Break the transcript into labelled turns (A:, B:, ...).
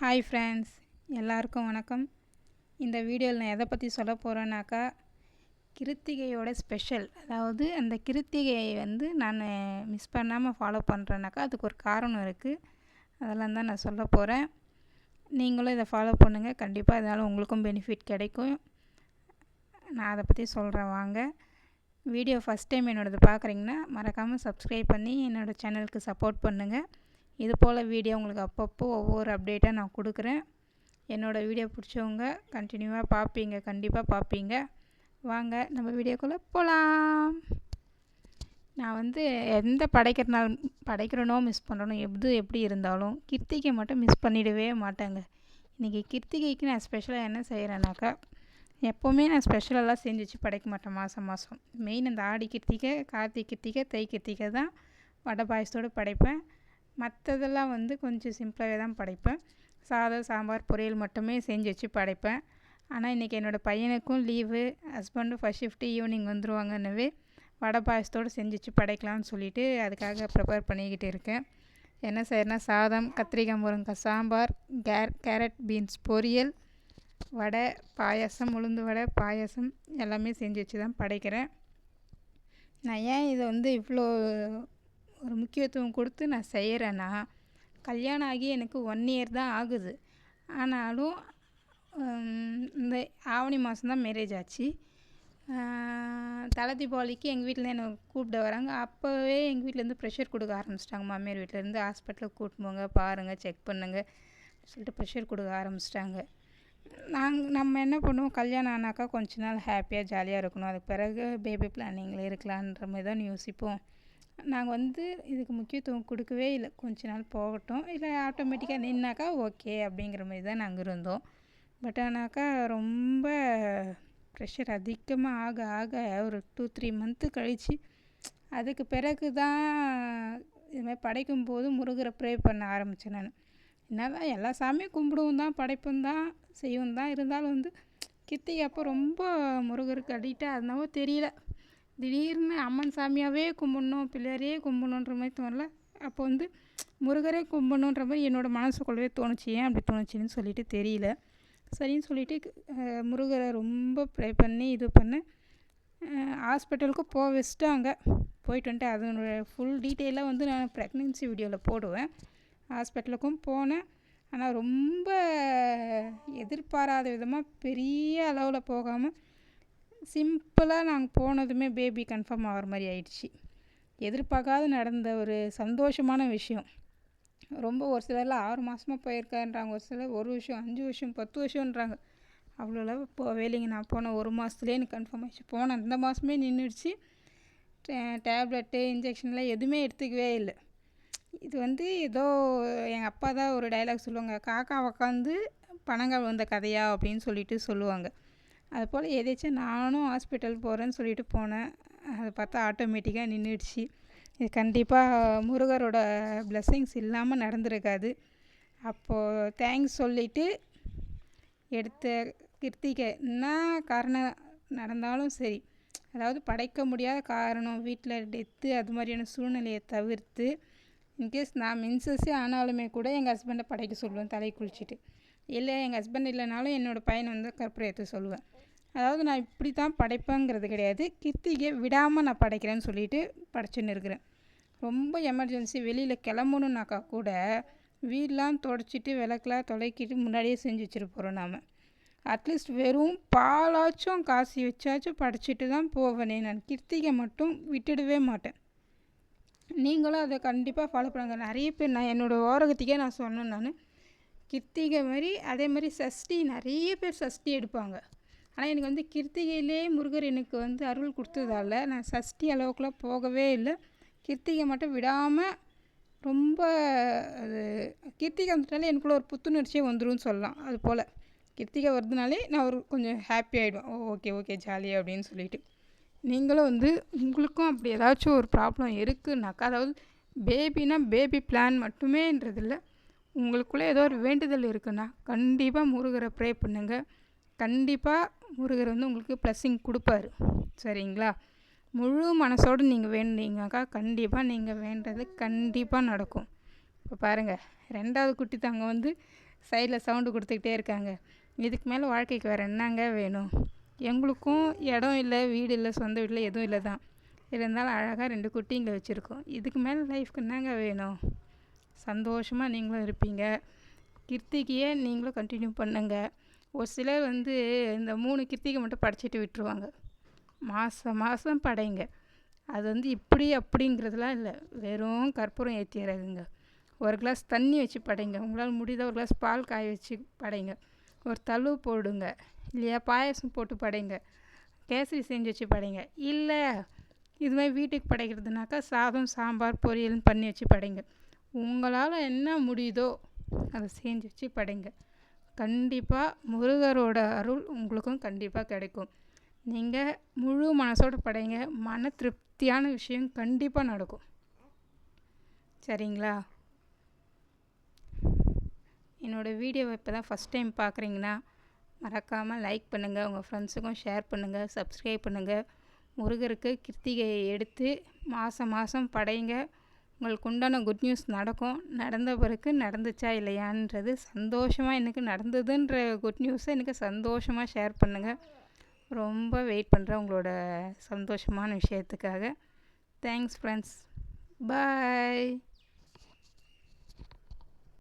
A: Hi friends எல்லாருக்கும் வணக்கம். இந்த வீடியோவில் நான் எதை பற்றி சொல்ல போகிறேன்னாக்கா கிருத்திகையோட ஸ்பெஷல் அதாவது அந்த கிருத்திகையை வந்து நான் மிஸ் பண்ணாமல் ஃபாலோ பண்ணுறேன்னாக்கா அதுக்கு ஒரு காரணம் இருக்குது அதெல்லாம் தான் நான் சொல்ல போகிறேன் நீங்களும் இதை ஃபாலோ பண்ணுங்கள் கண்டிப்பாக இதனால் உங்களுக்கும் பெனிஃபிட் கிடைக்கும். நான் அதை பற்றி சொல்கிறேன் வாங்க. வீடியோ ஃபஸ்ட் டைம் என்னோடது பார்க்குறீங்கன்னா மறக்காமல் சப்ஸ்கிரைப் பண்ணி என்னோடய சேனலுக்கு சப்போர்ட் பண்ணுங்கள் இது போல் வீடியோ உங்களுக்கு அப்பப்போ ஒவ்வொரு அப்டேட்டாக நான் கொடுக்குறேன். என்னோடய வீடியோ பிடிச்சவங்க கண்டினியூவாக பார்ப்பீங்க கண்டிப்பாக பார்ப்பீங்க வாங்க நம்ம வீடியோக்குள்ளே போகலாம் நான் வந்து எந்த படைக்கிறனால படைக்கிறனோ மிஸ் பண்ணுறனோ எது எப்படி இருந்தாலும் கிருத்திகை மட்டும் மிஸ் பண்ணிடவே மாட்டேங்க. இன்றைக்கி கிருத்திகைக்கு நான் ஸ்பெஷலாக என்ன செய்கிறேனாக்கா எப்போவுமே நான் ஸ்பெஷலெல்லாம் செஞ்சு வச்சு படைக்க மாட்டேன் மாதம் மாதம் மெயின் அந்த ஆடி கிருத்திகை கார்த்திகை கிருத்திகை தை கிருத்திகை தான் வடை பாயசத்தோடு படைப்பேன். மற்றதெல்லாம் வந்து கொஞ்சம் சிம்பிளாகவே தான் படைப்பேன். சாதம் சாம்பார் பொரியல் மட்டுமே செஞ்சு வச்சு படைப்பேன். ஆனால் இன்றைக்கி என்னோடய பையனுக்கும் லீவு ஹஸ்பண்டும் ஃபஸ்ட் ஷிஃப்ட்டு ஈவினிங் வந்துருவாங்கன்னவே வடை பாயசத்தோடு செஞ்சு வச்சு படைக்கலாம்னு சொல்லிவிட்டு அதுக்காக ப்ரிப்பேர் பண்ணிக்கிட்டு இருக்கேன். என்ன செய்யறேன்னா சாதம் கத்திரிக்காய் முருங்கைக்காய் சாம்பார் கேர் கேரட் பீன்ஸ் பொரியல் வடை பாயாசம் உளுந்து வடை பாயாசம் எல்லாமே செஞ்சு வச்சு தான் படைக்கிறேன். நான் ஏன் இதை வந்து இவ்வளோ ஒரு முக்கியத்துவம் கொடுத்து நான் செய்கிறேன்னா கல்யாணம் ஆகி எனக்கு ஒன் இயர் தான் ஆகுது. ஆனாலும் இந்த ஆவணி மாதம் தான் மேரேஜ் ஆச்சு. தலை தீபாவளிக்கு எங்கள் வீட்டில் என்னை கூப்பிட வராங்க. அப்போவே எங்கள் வீட்டிலேருந்து ப்ரெஷர் கொடுக்க ஆரம்பிச்சிட்டாங்க. மாமியார் வீட்டிலேருந்து ஹாஸ்பிட்டலுக்கு கூப்பிட்டு போங்க பாருங்கள் செக் பண்ணுங்கள் சொல்லிட்டு ப்ரெஷர் கொடுக்க ஆரம்பிச்சிட்டாங்க. நாங்கள் நம்ம என்ன பண்ணுவோம்? கல்யாணம் ஆனாக்கா கொஞ்ச நாள் ஹாப்பியாக ஜாலியாக இருக்கணும். அதுக்கு பிறகு பேபி பிளானிங்கில் இருக்கலான்ற மாதிரி தான் யோசிப்போம். நாங்கள் வந்து இதுக்கு முக்கியத்துவம் கொடுக்கவே இல்லை. கொஞ்ச நாள் போகட்டும். இல்லை ஆட்டோமேட்டிக்காக நின்னாக்கா ஓகே அப்படிங்கிற மாதிரி தான் நாங்கள் இருந்தோம். பட் ஆனாக்கா ரொம்ப ப்ரெஷர் அதிகமாக ஆக ஆக ஒரு டூ த்ரீ மந்த்து கழித்து அதுக்கு பிறகு தான் இதுமாதிரி படைக்கும் போது முருகரை ப்ரே பண்ண ஆரம்பித்தேன் நான். என்ன தான் எல்லா சாமியும் கும்பிடுவோம் தான் படைப்பும் தான் செய்வோம் தான். இருந்தாலும் வந்து கித்திகை அப்போ ரொம்ப முருகருக்கு அடிக்டாக அதனாவோ தெரியல. திடீர்னு அம்மன் சாமியாகவே கும்பிட்ணும் பிள்ளையாரையே கும்பிடணுன்ற மாதிரி தோணல. அப்போ வந்து முருகரே கும்பிடணுன்ற மாதிரி என்னோடய மனசுக்குள்ளவே தோணுச்சு. ஏன் அப்படி தோணுச்சுன்னு சொல்லிட்டு தெரியல. சரின்னு சொல்லிட்டு முருகரை ரொம்ப ப்ரே பண்ணி இது பண்ணேன் ஹாஸ்பிட்டலுக்கு போக வச்சுட்டாங்க போயிட்டு வந்துட்டு அதனுடைய ஃபுல் டீட்டெயிலாக வந்து நான் ப்ரெக்னென்சி வீடியோவில் போடுவேன். ஹாஸ்பிட்டலுக்கும் போனேன். ஆனால் ரொம்ப எதிர்பாராத விதமாக பெரிய அளவில் போகாமல் சிம்பிளாக நாங்கள் போனதுமே பேபி கன்ஃபார்ம் ஆகிற மாதிரி ஆயிடுச்சு. எதிர்பார்க்காத நடந்த ஒரு சந்தோஷமான விஷயம். ரொம்ப ஒரு சிலர்லாம் ஆறு மாதமாக போயிருக்கான்றாங்க ஒரு சிலர் ஒரு வருஷம் அஞ்சு வருஷம் பத்து வருஷன்றாங்க அவ்வளோ போவே இல்லைங்க நான் போன ஒரு மாதத்துலேயே எனக்கு கன்ஃபார்ம் ஆயிடுச்சு. போன அந்த மாதமே நின்றுடுச்சு டேப்லெட்டு இன்ஜெக்ஷன்லாம் எதுவுமே எடுத்துக்கவே இல்லை. இது வந்து ஏதோ எங்கள் அப்பா தான் ஒரு டைலாக் சொல்லுவாங்க காக்கா உக்காந்து பணங்கள் வந்த கதையா? அப்படின்னு சொல்லிட்டு சொல்லுவாங்க. அது போல் எதாச்சும் நானும் ஹாஸ்பிட்டல் போகிறேன்னு சொல்லிட்டு போனேன். அதை பார்த்தா ஆட்டோமேட்டிக்காக நின்றுடுச்சு இது கண்டிப்பாக முருகரோட பிளெஸ்ஸிங்ஸ் இல்லாமல் நடந்திருக்காது. அப்போது தேங்க்ஸ் சொல்லிவிட்டு எடுத்த கிருத்திகை என்ன காரணம் நடந்தாலும் சரி. அதாவது படைக்க முடியாத காரணம் வீட்டில் டெத்து அது மாதிரியான சூழ்நிலையை தவிர்த்து இன்கேஸ் நான் மின்சஸ்ஸே ஆனாலுமே கூட எங்கள் ஹஸ்பண்டை படைக்க சொல்லுவேன் தலை குளிச்சுட்டு. இல்லை எங்கள் ஹஸ்பண்ட் இல்லைனாலும் என்னோடய பையனை வந்து கற்பூரம் சொல்லுவேன். அதாவது நான் இப்படி தான் படைப்பேங்கிறது கிடையாது. கிருத்திகை விடாமல் நான் படைக்கிறேன்னு சொல்லிட்டு படைச்சுன்னு இருக்கிறேன். ரொம்ப எமர்ஜென்சி வெளியில் கிளம்பணுன்னாக்கா கூட வீடெலாம் தொடச்சிட்டு விளக்கெலாம் தொலைக்கிட்டு முன்னாடியே செஞ்சு வச்சுட்டு போகிறோம் நாம். அட்லீஸ்ட் வெறும் பாலாச்சும் காசி வச்சாச்சும் படைச்சிட்டு தான் போவேனே நான். கிருத்திகை மட்டும் விட்டுடவே மாட்டேன். நீங்களும் அதை கண்டிப்பாக ஃபாலோ பண்ணுங்க. நிறைய பேர் நான் என்னோடய ஓரகத்துக்கே நான் சொன்னேன் நான். கிருத்திகை மாதிரி அதே மாதிரி சஷ்டி நிறைய பேர் சஷ்டி எடுப்பாங்க. ஆனால் எனக்கு வந்து கிருத்திகையிலே முருகர் எனக்கு வந்து அருள் கொடுத்ததால நான் சஷ்டி அளவுக்குலாம் போகவே இல்லை. கிருத்திகை மட்டும் விடாமல் ரொம்ப அது கிருத்திகை வந்துட்டாலே எனக்குள்ளே ஒரு புத்துணர்ச்சியே வந்துடும் சொல்லலாம். அது போல். கிருத்திகை வருதுனாலே நான் ஒரு கொஞ்சம் ஹாப்பி ஆகிடுவேன் ஓ ஓகே ஓகே ஜாலி அப்படின்னு சொல்லிட்டு. நீங்களும் வந்து உங்களுக்கும் அப்படி ஏதாச்சும் ஒரு ப்ராப்ளம் இருக்குன்னாக்கா அதாவது பேபினா பேபி பிளான் மட்டுமேன்றதில்ல உங்களுக்குள்ளே ஏதோ ஒரு வேண்டுதல் இருக்குன்னா கண்டிப்பாக முருகரை ப்ரே பண்ணுங்கள் கண்டிப்பாக முருகர் வந்து உங்களுக்கு ப்ளஸ்ஸிங் கொடுப்பாரு. சரிங்களா? முழு மனசோடு நீங்கள் வேண்டிங்கக்கா கண்டிப்பாக நீங்கள் வேண்டது கண்டிப்பாக நடக்கும். இப்போ பாருங்கள் ரெண்டாவது குட்டி தாங்க வந்து சைடில் சவுண்டு கொடுத்துக்கிட்டே இருக்காங்க. இதுக்கு மேலே வாழ்க்கைக்கு வேறு என்னங்க வேணும்? எங்களுக்கும் இடம் இல்லை வீடு இல்லை சொந்த வீட்டில் எதுவும் இல்லை தான். இருந்தாலும் அழகாக ரெண்டு குட்டிங்களை வச்சுருக்கோம். இதுக்கு மேலே லைஃப்க்கு என்னங்க வேணும்? சந்தோஷமாக நீங்களும் இருப்பீங்க. கிருத்திகையை நீங்களும் கண்டினியூ பண்ணுங்கள் ஒரு சிலர் வந்து இந்த மூணு கிருத்திகை மட்டும் படைச்சிட்டு விட்டுருவாங்க. மாதம் மாதம் படைங்க. அது வந்து இப்படி அப்படிங்கிறதுலாம் இல்லை. வெறும் கற்பூரம் ஏற்றிடுறதுங்க ஒரு கிளாஸ் தண்ணி வச்சு படைங்க. உங்களால் முடியுதா ஒரு கிளாஸ் பால் காய வச்சு படைங்க. ஒரு தழுவு போடுங்க. இல்லையா பாயாசம் போட்டு படைங்க. கேசரி செஞ்சு வச்சு படைங்க. இல்லை இது மாதிரி வீட்டுக்கு படைக்கிறதுனாக்கா சாதம் சாம்பார் பொரியல்னு பண்ணி வச்சு படைங்க. உங்களால் என்ன முடியுதோ அதை செஞ்சு வச்சு படைங்க. கண்டிப்பாக முருகரோட அருள் உங்களுக்கும் கண்டிப்பாக கிடைக்கும். நீங்கள் முழு மனசோட படைங்க. மன திருப்தியான விஷயம் கண்டிப்பாக நடக்கும். சரிங்களா? என்னோடய வீடியோவை இப்போ தான் ஃபஸ்ட் டைம் பார்க்குறீங்கன்னா மறக்காமல் லைக் பண்ணுங்கள் உங்கள் ஃப்ரெண்ட்ஸுக்கும் ஷேர் பண்ணுங்கள் சப்ஸ்கிரைப் பண்ணுங்கள் முருகருக்கு கிருத்திகையை எடுத்து மாதம் மாதம் படைங்க. உங்களுக்கு உண்டான குட் நியூஸ் நடக்கும். நடந்த பிறகு நடந்துச்சா இல்லையான்றது சந்தோஷமாக எனக்கு நடந்ததுன்ற குட் நியூஸை எனக்கு சந்தோஷமாக ஷேர் பண்ணுங்கள் ரொம்ப வெயிட் பண்ணுறேன் உங்களோட சந்தோஷமான விஷயத்துக்காக. Thanks friends bye